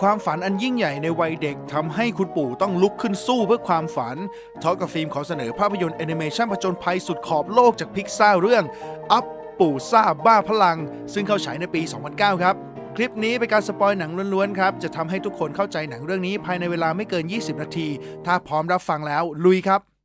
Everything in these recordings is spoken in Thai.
ความฝันอันยิ่งใหญ่ในวัยเด็กทำให้คุณปู่ต้องลุกขึ้นสู้เพื่อความฝันทอกับฟิล์มขอเสนอภาพยนตร์แอนิเมชันผจญภัยสุดขอบโลกจากพิกซ่าเรื่องอัพปู่ซ่าบ้าพลัง ซึ่งเข้าฉายในปี 2009 ครับ คลิปนี้เป็นการสปอยหนังล้วนๆครับ จะทำให้ทุกคนเข้าใจหนังเรื่องนี้ภายในเวลาไม่เกิน 20 นาที ถ้าพร้อมรับฟังแล้วลุยครับ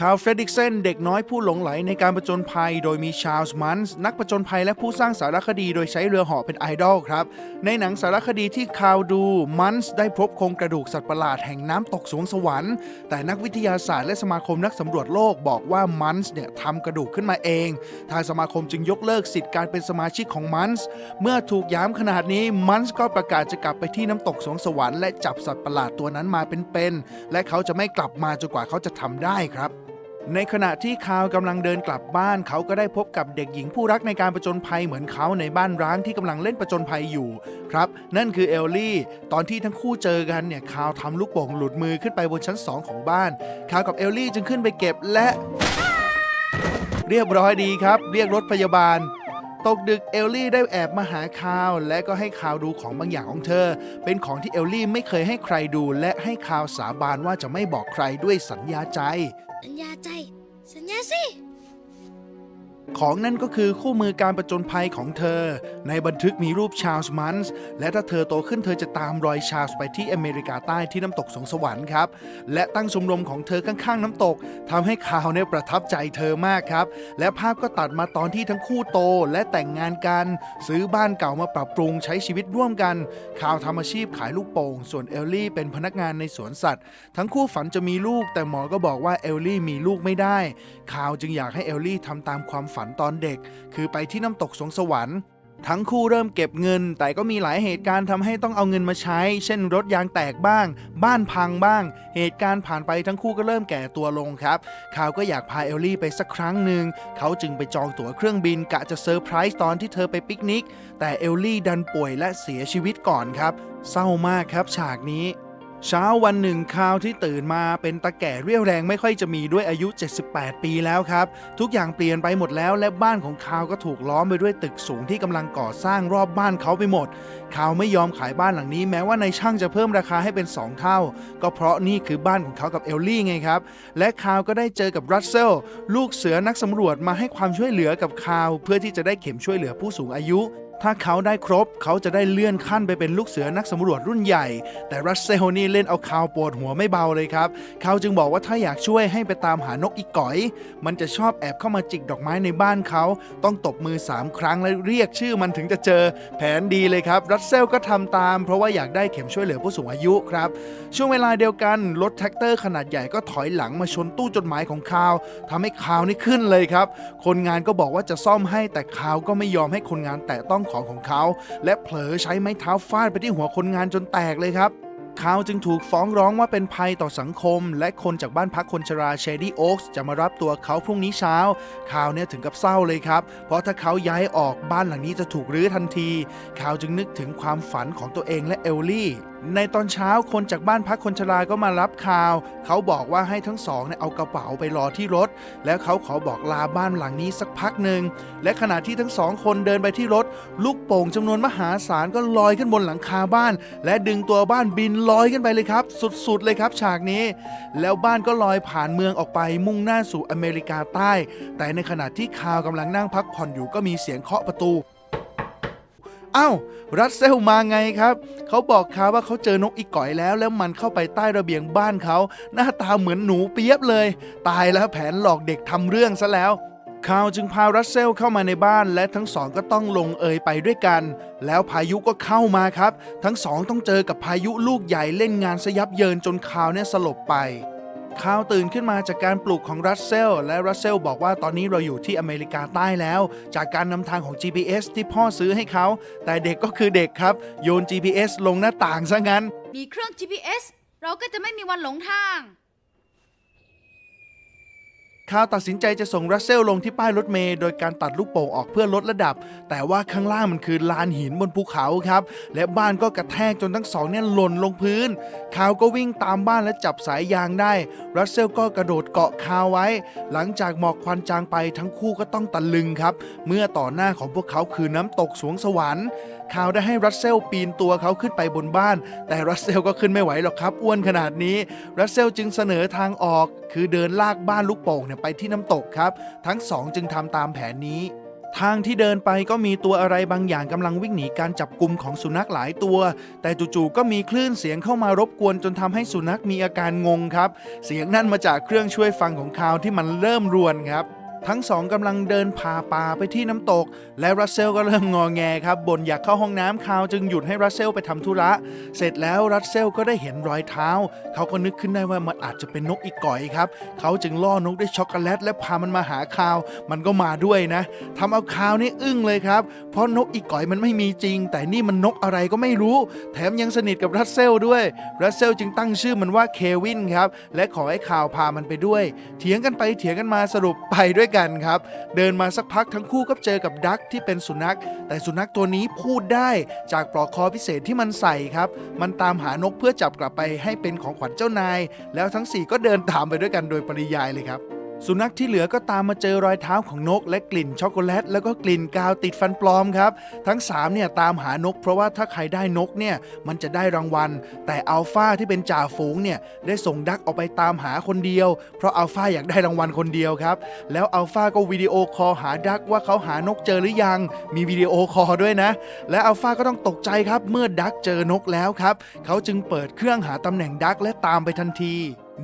คาร์ลเฟรดิกเซนเด็กน้อยผู้หลงไหลในการประจนภัย โดยมีชาร์ลส์มันส์นักประจนภัยและผู้สร้างสารคดีโดยใช้เรือหาะเป็นไอดอลครับ ในหนังสารคดีที่คาวดูมันส์ได้พบโครงกระดูกสัตว์ประหลาดแห่งน้ำตกสวงสวรรค์ แต่นักวิทยาศาสตร์และสมาคมนักสำรวจโลกบอกว่ามันส์เนี่ยทำกระดูกขึ้นมาเอง ทางสมาคมจึงยกเลิกสิทธิ์การเป็นสมาชิกของมันส์เมื่อถูกย้ำขนาดนี้มันส์ก็ประกาศจะกลับไปที่น้ำตกสวงสวรรค์และจับสัตว์ประหลาดตัวนั้นมาเป็นๆและเขาจะไม่กลับมาจนกว่าเขาจะทำได้ครับ ในขณะที่คาวกำลังเดินกลับบ้านเขาก็ได้พบกับเด็กหญิงผู้รักในการประจนภัยเหมือนเขาในบ้านร้างที่กำลังเล่นประจนภัยอยู่ครับ นั่นคือเอลลี่ ตอนที่ทั้งคู่เจอกันเนี่ยคาวทำลูกโป่งหลุดมือขึ้นไปบนชั้นสองของบ้านคาวกับเอลลี่จึงขึ้นไปเก็บและ เรียบร้อยดีครับ เรียกรถพยาบาล ตกดึกเอลลี่ได้แอบมาหาคาว และก็ให้คาวดูของบางอย่างของเธอ เป็นของที่เอลลี่ไม่เคยให้ใครดู และให้คาวสาบานว่าจะไม่บอกใครด้วยสัญญาใจ สัญญาใจ สัญญาสิ ของนั่นก็คือคู่มือการประจนภัยของเธอ ในบันทึกมีรูปชาลส์มันส์และถ้าเธอโตขึ้นเธอจะตามรอยชาลส์ไปที่อเมริกาใต้ที่น้ำตกสงสวรรค์ครับ และตั้งชมรมของเธอข้างๆน้ำตกทำให้ข่าวเนี่ยประทับใจเธอมากครับ และภาพก็ตัดมาตอนที่ทั้งคู่โตและแต่งงานกัน ซื้อบ้านเก่ามาปรับปรุงใช้ชีวิตร่วมกันข่าวทำอาชีพขายลูกโป่ง ส่วนเอลลี่เป็นพนักงานในสวนสัตว์ ทั้งคู่ฝันจะมีลูก แต่หมอก็บอกว่าเอลลี่มีลูกไม่ได้ข่าวจึงอยากให้เอลลี่ทำตามความฝันตอนเด็ก คือไปที่น้ำตกสวงสวรรค์ ทั้งคู่เริ่มเก็บเงิน แต่ก็มีหลายเหตุการณ์ทำให้ต้องเอาเงินมาใช้ เช่นรถยางแตกบ้าง บ้านพังบ้าง เหตุการณ์ผ่านไปทั้งคู่ก็เริ่มแก่ตัวลงครับข่าวก็อยากพาเอลลี่ไปสักครั้งหนึ่งเขาจึงไปจองตั๋วเครื่องบินกะจะเซอร์ไพรส์ตอนที่เธอไปปิกนิก แต่เอลลี่ดันป่วยและเสียชีวิตก่อนครับ เศร้ามากครับฉากนี้ เช้าวันหนึ่งคาวที่ตื่นมาเป็นตาแก่เรี่ยวแรงไม่ค่อยจะมีด้วยอายุ 78 ปีแล้วครับ ทุกอย่างเปลี่ยนไปหมดแล้ว และบ้านของคาวก็ถูกล้อมไปด้วยตึกสูงที่กำลังก่อสร้างรอบบ้านเขาไปหมด คาวไม่ยอมขายบ้านหลังนี้แม้ว่านายช่างจะเพิ่มราคาให้เป็น 2 เท่า ก็เพราะนี่คือบ้านของเขากับเอลลี่ไงครับ และคาวก็ได้เจอกับรัสเซลลูกเสือนักสำรวจมาให้ความช่วยเหลือกับคาว เพื่อที่จะได้เข็มช่วยเหลือผู้สูงอายุ ถ้าเขาได้ครบเขาจะได้เลื่อนขั้นไปเป็นลูกเสือนักสำรวจรุ่นใหญ่ แต่รัสเซลนี่เล่นเอาคาวปวดหัวไม่เบาเลยครับ เขาจึงบอกว่าถ้าอยากช่วยให้ไปตามหานกอีก๋อย มันจะชอบแอบเข้ามาจิกดอกไม้ในบ้านเขา ต้องตบมือ 3 ครั้งและเรียกชื่อมันถึงจะเจอ แผนดีเลยครับ รัสเซลก็ทำตาม เพราะว่าอยากได้เข็มช่วยเหลือผู้สูงอายุครับ ช่วงเวลาเดียวกันรถแท็กเตอร์ขนาดใหญ่ก็ถอยหลังมาชนตู้จดหมายของคาวทำให้คาวนี่ขึ้นเลยครับ คนงานก็บอกว่าจะซ่อมให้แต่คาวก็ไม่ยอมให้คนงานแตะต้องของของเขา และเผลอใช้ไม้เท้าฟาดไปที่หัวคนงานจนแตกเลยครับ เขาจึงถูกฟ้องร้องว่าเป็นภัยต่อสังคม และคนจากบ้านพักคนชราเชดี้โอ๊กส์จะมารับตัวเขาพรุ่งนี้เช้าข่าวเนี่ยถึงกับเศร้าเลยครับ เพราะถ้าเขาย้ายออกบ้านหลังนี้จะถูกรื้อทันทีเขาจึงนึกถึงความฝันของตัวเองและเอลลี่ ในตอนเช้าคนจากบ้านพักคนชราก็มารับข่าว เขาบอกว่าให้ทั้งสองเนี่ยเอากระเป๋าไปรอที่รถ แล้วเขาขอบอกลาบ้านหลังนี้สักพักหนึ่ง และขณะที่ทั้งสองคนเดินไปที่รถ ลูกโป่งจำนวนมหาศาลก็ลอยขึ้นบนหลังคาบ้าน และดึงตัวบ้านบินลอยขึ้นไปเลยครับ สุดๆเลยครับฉากนี้ แล้วบ้านก็ลอยผ่านเมืองออกไปมุ่งหน้าสู่อเมริกาใต้ แต่ในขณะที่คาวกำลังนั่งพักผ่อนอยู่ก็มีเสียงเคาะประตู อ้าวรัสเซลมาไงครับ เขาบอกคาวว่าเขาเจอนกอีก่อยแล้ว แล้วมันเข้าไปใต้ระเบียงบ้านเขา หน้าตาเหมือนหนูเปียบเลย ตายแล้วแผนหลอกเด็กทำเรื่องซะแล้วคาวจึงพารัสเซลเข้ามาในบ้านและทั้งสองก็ต้องลงเอยไปด้วยกัน แล้วพายุก็เข้ามาครับ ทั้งสองต้องเจอกับพายุลูกใหญ่เล่นงานสยับเยินจนคาวเนี่ยสลบไป คาวตื่นขึ้นมาจากการปลุกของรัสเซล และรัสเซลบอกว่าตอนนี้เราอยู่ที่อเมริกาใต้แล้ว จากการนำทางของ GPS ที่พ่อซื้อให้เขา แต่เด็กก็คือเด็กครับ โยน GPS ลงหน้าต่างซะงั้น มีเครื่อง GPS เราก็จะไม่มีวันหลงทาง คาวตัดสินใจจะส่งรัสเซลลงที่ป้ายรถเมล์โดยการตัดลูกโป่งออกเพื่อลดระดับ แต่ว่าข้างล่างมันคือลานหินบนภูเขาครับ และบ้านก็กระแทกจนทั้งสองเนี่ยหล่นลงพื้น คาวก็วิ่งตามบ้านและจับสายยางได้ รัสเซลก็กระโดดเกาะคาวไว้ หลังจากหมอกควันจางไปทั้งคู่ก็ต้องตะลึงครับ เมื่อต่อหน้าของพวกเขาคือน้ำตกสวงสวรรค์คาวได้ให้รัสเซลปีนตัวเขาขึ้นไปบนบ้าน แต่รัสเซลก็ขึ้นไม่ไหวหรอกครับ อ้วนขนาดนี้ รัสเซลจึงเสนอทางออก คือเดินลากบ้านลูกโป่งเนี่ยไปที่น้ำตกครับ ทั้งสองจึงทำตามแผนนี้ทางที่เดินไปก็มีตัวอะไรบางอย่างกำลังวิ่งหนีการจับกลุ่มของสุนัขหลายตัว แต่จู่ๆก็มีคลื่นเสียงเข้ามารบกวนจนทำให้สุนัขมีอาการงงครับ เสียงนั่นมาจากเครื่องช่วยฟังของคาวที่มันเริ่มรวนครับ ทั้งสองกำลังเดินผ่าป่าไปที่น้ำตก และรัสเซลก็เริ่มงอแงครับบ่นอยากเข้าห้องน้ำคาวจึงหยุดให้รัสเซลไปทำธุระ เสร็จแล้วรัสเซลก็ได้เห็นรอยเท้า เขาก็นึกขึ้นได้ว่ามันอาจจะเป็นนกอีกก่อยครับ เขาจึงล่อนกด้วยช็อกโกแลต และพามันมาหาคาว มันก็มาด้วยนะทำเอาคาวนี่อึ้งเลยครับ เพราะนกอีกก่อยมันไม่มีจริง แต่นี่มันนกอะไรก็ไม่รู้ แถมยังสนิทกับรัสเซลด้วย รัสเซลจึงตั้งชื่อมันว่าเควินครับ และขอให้ข่าวพามันไปด้วย เถียงกันไปเถียงกันมาสรุปไปด้วยกันครับ เดินมาสักพักทั้งคู่ก็เจอกับดักที่เป็นสุนัข แต่สุนัขตัวนี้พูดได้จากปลอกคอพิเศษที่มันใส่ครับ มันตามหานกเพื่อจับกลับไปให้เป็นของขวัญเจ้านาย แล้วทั้งสี่ก็เดินตามไปด้วยกันโดยปริยายเลยครับ สุนัขที่เหลือก็ตามมาเจอรอยเท้าของนก และกลิ่นช็อกโกแลตแล้วก็กลิ่นกาวติดฟันปลอมครับ ทั้ง3เนี่ยตามหานก เพราะว่าถ้าใครได้นกเนี่ยมันจะได้รางวัล แต่อัลฟาที่เป็นจ่าฝูงเนี่ยได้ส่งดักออกไปตามหาคนเดียว เพราะอัลฟาอยากได้รางวัลคนเดียวครับ แล้วอัลฟาก็วิดีโอคอลหาดักว่าเขาหานกเจอหรือยัง มีวิดีโอคอลด้วยนะ และอัลฟาก็ต้องตกใจครับเมื่อดักเจอนกแล้วครับ เขาจึงเปิดเครื่องหาตำแหน่งดักและตามไปทันที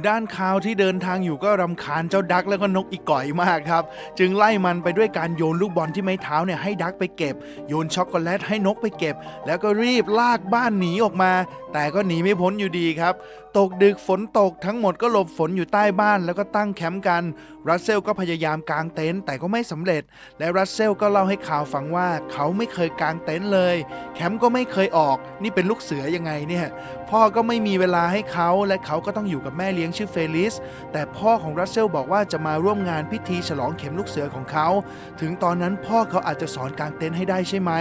ด้านคาวที่เดินทางอยู่ก็รำคาญเจ้าดักแล้วก็นกอีกก่อยมากครับ จึงไล่มันไปด้วยการโยนลูกบอลที่ไม้เท้าเนี่ยให้ดักไปเก็บ โยนช็อกโกแลตให้นกไปเก็บ แล้วก็รีบลากบ้านหนีออกมา แต่ก็หนีไม่พ้นอยู่ดีครับ ตกดึกฝนตกทั้งหมดก็หลบฝนอยู่ใต้บ้านแล้วก็ตั้งแคมป์กันรัสเซลก็พยายามกางเต็นท์แต่ก็ไม่สำเร็จ และรัสเซลก็เล่าให้ข่าวฟังว่าเขาไม่เคยกางเต็นท์เลย แคมป์ก็ไม่เคยออก นี่เป็นลูกเสือยังไงเนี่ย พ่อก็ไม่มีเวลาให้เขาและเขาก็ต้องอยู่กับแม่เลี้ยงชื่อเฟลิส แต่พ่อของรัสเซลบอกว่าจะมาร่วมงานพิธีฉลองเข็มลูกเสือของเขา ถึงตอนนั้นพ่อเขาอาจจะสอนกางเต็นท์ให้ได้ใช่ไหม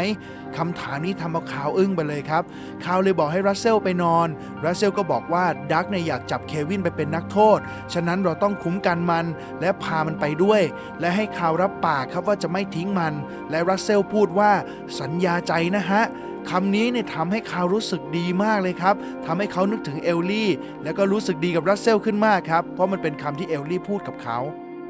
คำถามนี้ทำเอาข่าวอึ้งไปเลยครับข่าวเลยบอกให้รัสเซลไปนอน รัสเซลก็บอกว่าดักเนี่ยอยากจับเควินไปเป็นนักโทษ ฉะนั้นเราต้องคุ้มกันมันและพามันไปด้วย และให้ข่าวรับปากครับว่าจะไม่ทิ้งมัน และรัสเซลพูดว่าสัญญาใจนะฮะคำนี้เนี่ยทำให้เขารู้สึกดีมากเลยครับทำให้เขานึกถึงเอลลี่ แล้วก็รู้สึกดีกับรัสเซลขึ้นมากครับ เพราะมันเป็นคำที่เอลลี่พูดกับเขา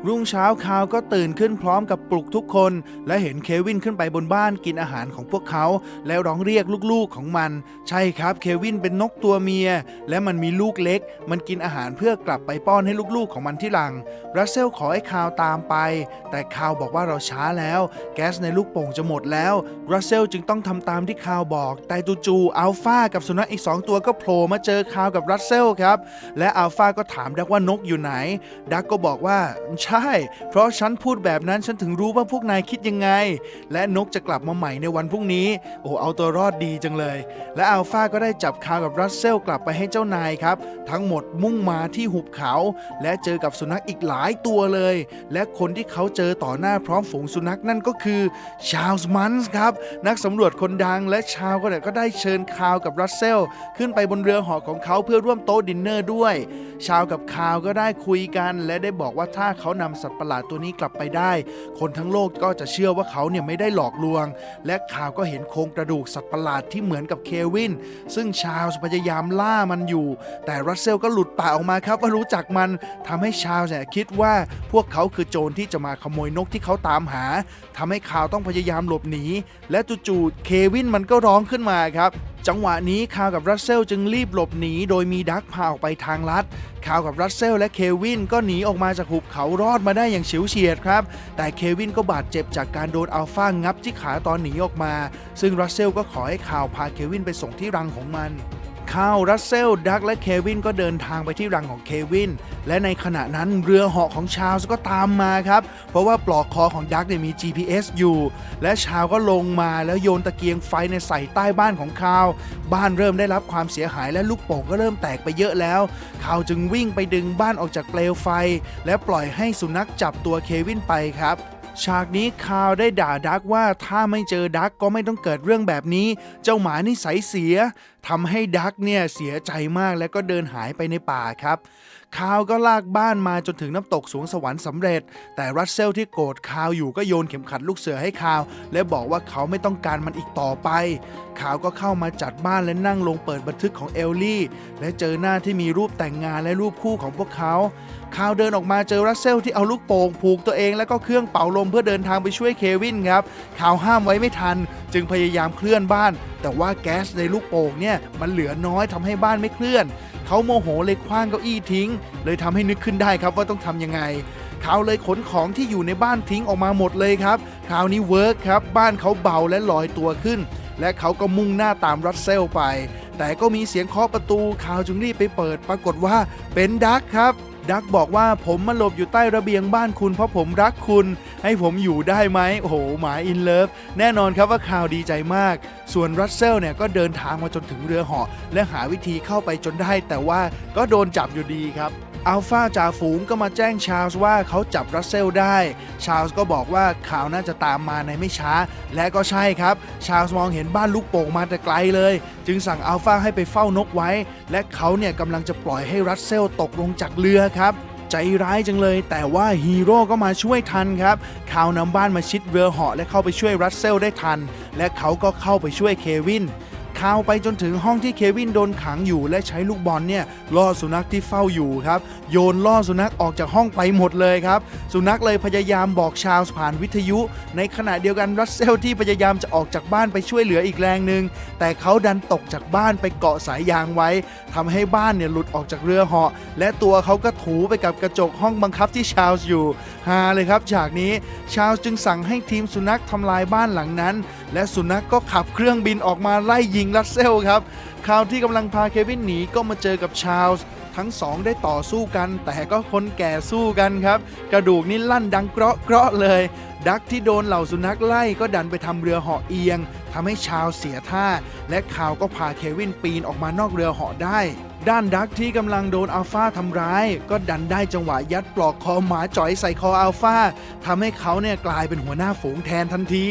รุ่งเช้าคาวก็ตื่นขึ้นพร้อมกับปลุกทุกคน และเห็นเควินขึ้นไปบนบ้านกินอาหารของพวกเขา แล้วร้องเรียกลูกๆของมัน ใช่ครับเควินเป็นนกตัวเมีย และมันมีลูกเล็ก มันกินอาหารเพื่อกลับไปป้อนให้ลูกๆของมันที่หลังรัสเซลขอให้คาวตามไป แต่คาวบอกว่าเราช้าแล้ว แก๊สในลูกโป่งจะหมดแล้วรัสเซลจึงต้องทำตามที่คาวบอก แต่จู่ๆอัลฟากับสุนัขอีก 2 ตัวก็โผล่มาเจอคาวกับรัสเซลครับและอัลฟาก็ถามดักว่านกอยู่ไหน ดักก็บอกว่าช่ เพราะฉันพูดแบบนั้นฉันถึงรู้ว่าพวกนายคิดยังไง และนกจะกลับมาใหม่ในวันพรุ่งนี้ โอ้เอาตัวรอดดีจังเลย และอัลฟาก็ได้จับคาวกับรัสเซลกลับไปให้เจ้านายครับ ทั้งหมดมุ่งมาที่หุบเขา และเจอกับสุนัขอีกหลายตัวเลย และคนที่เขาเจอต่อหน้าพร้อมฝูงสุนัขนั่นก็คือชาลส์มันส์ครับ นักสำรวจคนดังและชาวก็ได้ก็ได้เชิญคาวกับรัสเซลขึ้นไปบนเรือหาะของเขาเพื่อร่วมโต๊ะดินเนอร์ด้วย ชาวกับคาวก็ได้คุยกันและได้บอกว่าถ้าเขานำสัตว์ประหลาดตัวนี้กลับไปได้ คนทั้งโลกก็จะเชื่อว่าเขาเนี่ยไม่ได้หลอกลวง และข่าวก็เห็นโครงกระดูกสัตว์ประหลาดที่เหมือนกับเควิน ซึ่งชาวพยายามล่ามันอยู่ แต่รัสเซลก็หลุดปากออกมาครับว่ารู้จักมันทำให้ชาวเนี่ยคิดว่าพวกเขาคือโจรที่จะมาขโมยนกที่เขาตามหาทำให้ข่าวต้องพยายามหลบหนี และจู่ๆเควินมันก็ร้องขึ้นมาครับ จังหวะนี้คาวกับรัสเซลจึงรีบหลบหนีโดยมีดักพาออกไปทางลัดคาวกับรัสเซลและเควินก็หนีออกมาจากหุบเขารอดมาได้อย่างเฉียวเฉียดครับ แต่เควินก็บาดเจ็บจากการโดนอัลฟางับที่ขาตอนหนีออกมา ซึ่งรัสเซลก็ขอให้คาวพาเควินไปส่งที่รังของมัน คาวรัสเซลดักและเควินก็เดินทางไปที่รังของเควิน และในขณะนั้นเรือเหาะของชาล์ก็ตามมาครับ เพราะว่าปลอกคอของดักเนี่ยมี GPS อยู่ และชาวก็ลงมาแล้วโยนตะเกียงไฟในใส่ใต้บ้านของคาว บ้านเริ่มได้รับความเสียหายและลูกโป่งก็เริ่มแตกไปเยอะแล้วคาวจึงวิ่งไปดึงบ้านออกจากเปลวไฟ และปล่อยให้สุนัขจับตัวเควินไปครับ ฉากนี้คาวได้ด่าดักว่าถ้าไม่เจอดักก็ไม่ต้องเกิดเรื่องแบบนี้ เจ้าหมานิสัยเสียทำให้ดักเนี่ยเสียใจมากแล้วก็เดินหายไปในป่าครับคาวก็ลากบ้านมาจนถึงน้ำตกสวงสวรรค์สำเร็จ แต่รัสเซลที่โกรธคาวอยู่ก็โยนเข็มขัดลูกเสือให้คาว และบอกว่าเขาไม่ต้องการมันอีกต่อไป คาวก็เข้ามาจัดบ้านและนั่งลงเปิดบันทึกของเอลลี่ และเจอหน้าที่มีรูปแต่งงานและรูปคู่ของพวกเขาคาวเดินออกมาเจอรัสเซลที่เอาลูกโป่งผูกตัวเอง แล้วก็เครื่องเป่าลมเพื่อเดินทางไปช่วยเควินครับคาวห้ามไว้ไม่ทัน จึงพยายามเคลื่อนบ้าน แต่ว่าแก๊สในลูกโป่งเนี่ยมันเหลือน้อยทำให้บ้านไม่เคลื่อน เขาโมโหเลยคว้างเก้าอี้ทิ้ง เลยทำให้นึกขึ้นได้ครับว่าต้องทำยังไง เขาเลยขนของที่อยู่ในบ้านทิ้งออกมาหมดเลยครับ คราวนี้เวิร์กครับ บ้านเขาเบาและลอยตัวขึ้น และเขาก็มุ่งหน้าตามรัสเซลไป แต่ก็มีเสียงเคาะประตูคาวจึงรีบไปเปิด ปรากฏว่าเป็นดักครับ ดักบอกว่าผมมาหลบอยู่ใต้ระเบียงบ้านคุณเพราะผมรักคุณ ให้ผมอยู่ได้ไหมโอ้โหหมายอินเลิฟแน่นอนครับว่าคาวดีใจมาก ส่วนรัสเซลเนี่ยก็เดินทางมาจนถึงเรือเหาะและหาวิธีเข้าไปจนได้ แต่ว่าก็โดนจับอยู่ดีครับอัลฟาจ่าฝูงก็มาแจ้งชาร์ลส์ว่าเขาจับรัสเซลได้ ชาร์ลส์ก็บอกว่าข่าวน่าจะตามมาในไม่ช้า และก็ใช่ครับ ชาร์ลส์มองเห็นบ้านลูกโป่งมาแต่ไกลเลย จึงสั่งอัลฟาให้ไปเฝ้านกไว้ และเขาเนี่ยกำลังจะปล่อยให้รัสเซลตกลงจากเรือครับ ใจร้ายจังเลย แต่ว่าฮีโร่ก็มาช่วยทันครับข่าวนำบ้านมาชิดเรือเหาะและเข้าไปช่วยรัสเซลได้ทัน และเขาก็เข้าไปช่วยเควิน ข่าวไปจนถึงห้องที่เควินโดนขังอยู่ และใช้ลูกบอลเนี่ยล่อสุนัขที่เฝ้าอยู่ครับโยนล่อสุนัขออกจากห้องไปหมดเลยครับ สุนัขเลยพยายามบอกชาร์ลส์ผ่านวิทยุ ในขณะเดียวกันรัสเซลที่พยายามจะออกจากบ้านไปช่วยเหลืออีกแรงหนึ่งแต่เขาดันตกจากบ้านไปเกาะสายยางไว้ทำให้บ้านเนี่ยหลุดออกจากเรือเหาะ และตัวเขาก็ถูไปกับกระจกห้องบังคับที่ชาร์ลส์อยู่ฮาเลยครับฉากนี้ชาร์ลส์จึงสั่งให้ทีมสุนัขทำลายบ้านหลังนั้น และสุนัขกก็ขับเครื่องบินออกมาไล่ยิงรัสเซลครับคราวที่กำลังพาเควินหนีก็มาเจอกับชาร์ลส์ทั้งสองได้ต่อสู้กัน แต่ก็คนแก่สู้กันครับ กระดูกนี่ลั่นดังเกราะเกราะเลย ดักที่โดนเหล่าสุนัขไล่ก็ดันไปทำเรือเหาะเอียงทำให้ชาวเสียท่า และข่าวก็พาเควินปีนออกมานอกเรือเหาะได้ ด้านดักที่กำลังโดนอัลฟาทำร้าย ก็ดันได้จังหวะยัดปลอกคอหมาจ่อยใส่คออัลฟาทำให้เขาเนี่ยกลายเป็นหัวหน้าฝูงแทนทันที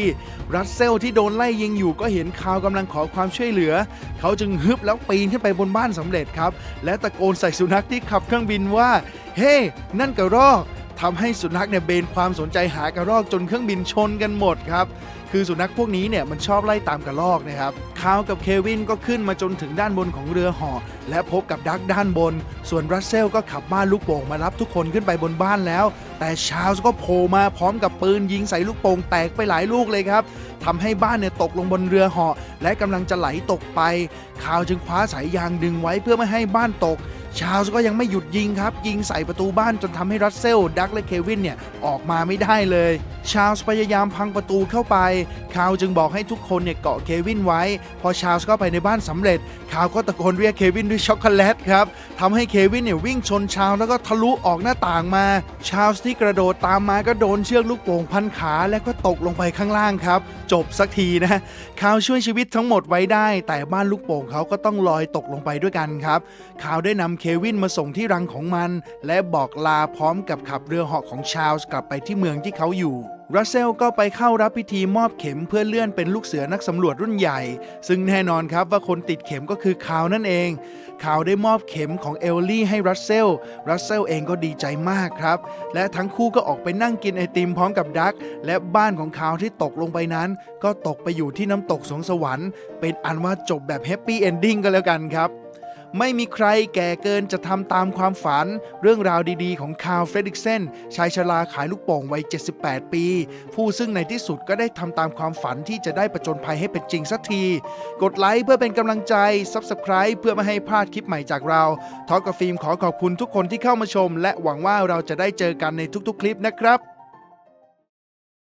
รัสเซลที่โดนไล่ยิงอยู่ก็เห็นข่าวกำลังขอความช่วยเหลือ เขาจึงฮึบแล้วปีนขึ้นไปบนบ้านสำเร็จครับ และตะโกนใส่สุนัขที่ขับเครื่องบินว่า เฮ้นั่นกระรอก ทำให้สุนัขเนี่ยเบนความสนใจหากระรอกจนเครื่องบินชนกันหมดครับ คือสุนัขพวกนี้เนี่ยมันชอบไล่ตามกระรอกนะครับคาวกับเควินก็ขึ้นมาจนถึงด้านบนของเรือหาะและพบกับดักด้านบน ส่วนรัสเซลก็ขับบ้านลูกโป่งมารับทุกคนขึ้นไปบนบ้านแล้ว แต่ชาลส์ก็โผล่มาพร้อมกับปืนยิงใส่ลูกโป่งแตกไปหลายลูกเลยครับทำให้บ้านเนี่ยตกลงบนเรือหาะและกำลังจะไหลตกไปคาวจึงคว้าสายยางดึงไว้เพื่อไม่ให้บ้านตก ชาลส์ก็ยังไม่หยุดยิงครับ ยิงใส่ประตูบ้านจนทำให้รัสเซล ดักและเควินเนี่ย ออกมาไม่ได้เลย ชาลส์พยายามพังประตูเข้าไป คาวจึงบอกให้ทุกคนเนี่ยเกาะเควินไว้ พอชาลส์เข้าไปในบ้านสำเร็จ คาวก็ตะโกนเรียกเควินด้วยช็อกโกแลตครับทำให้เควินเนี่ยวิ่งชนชาลส์แล้วก็ทะลุออกหน้าต่างมา ชาลส์ที่กระโดดตามมาก็โดนเชือกลูกโป่งพันขาและก็ตกลงไปข้างล่างครับ จบสักทีนะคาวช่วยชีวิตทั้งหมดไว้ได้ แต่บ้านลูกโป่งเขาก็ต้องลอยตกลงไปด้วยกันครับคาวได้นำเควินมาส่งที่รังของมัน และบอกลาพร้อมกับขับเรือเหาะของชาลส์กลับไปที่เมืองที่เขาอยู่ รัสเซลก็ไปเข้ารับพิธีมอบเข็มเพื่อเลื่อนเป็นลูกเสือนักสำรวจรุ่นใหญ่ ซึ่งแน่นอนครับว่าคนติดเข็มก็คือคาวนั่นเองคาวได้มอบเข็มของเอลลี่ให้รัสเซล รัสเซลเองก็ดีใจมากครับ และทั้งคู่ก็ออกไปนั่งกินไอติมพร้อมกับดัก และบ้านของคาวที่ตกลงไปนั้น ก็ตกไปอยู่ที่น้ำตกสวงสวรรค์ เป็นอันว่าจบแบบแฮปปี้เอนดิ้งก็แล้วกันครับ ไม่มีใครแก่เกินจะทำตามความฝัน เรื่องราวดีๆ ของคาร์ลเฟรดิกเซนชายชราขายลูกโป่งวัย 78 ปี ผู้ซึ่งในที่สุดก็ได้ทำตามความฝันที่จะได้ประจนภัยให้เป็นจริงสักที กดไลค์เพื่อเป็นกำลังใจ Subscribe เพื่อไม่ให้พลาดคลิปใหม่จากเราทอกับฟิล์มขอขอบคุณทุกคนที่เข้ามาชม และหวังว่าเราจะได้เจอกันในทุกๆ คลิปนะครับ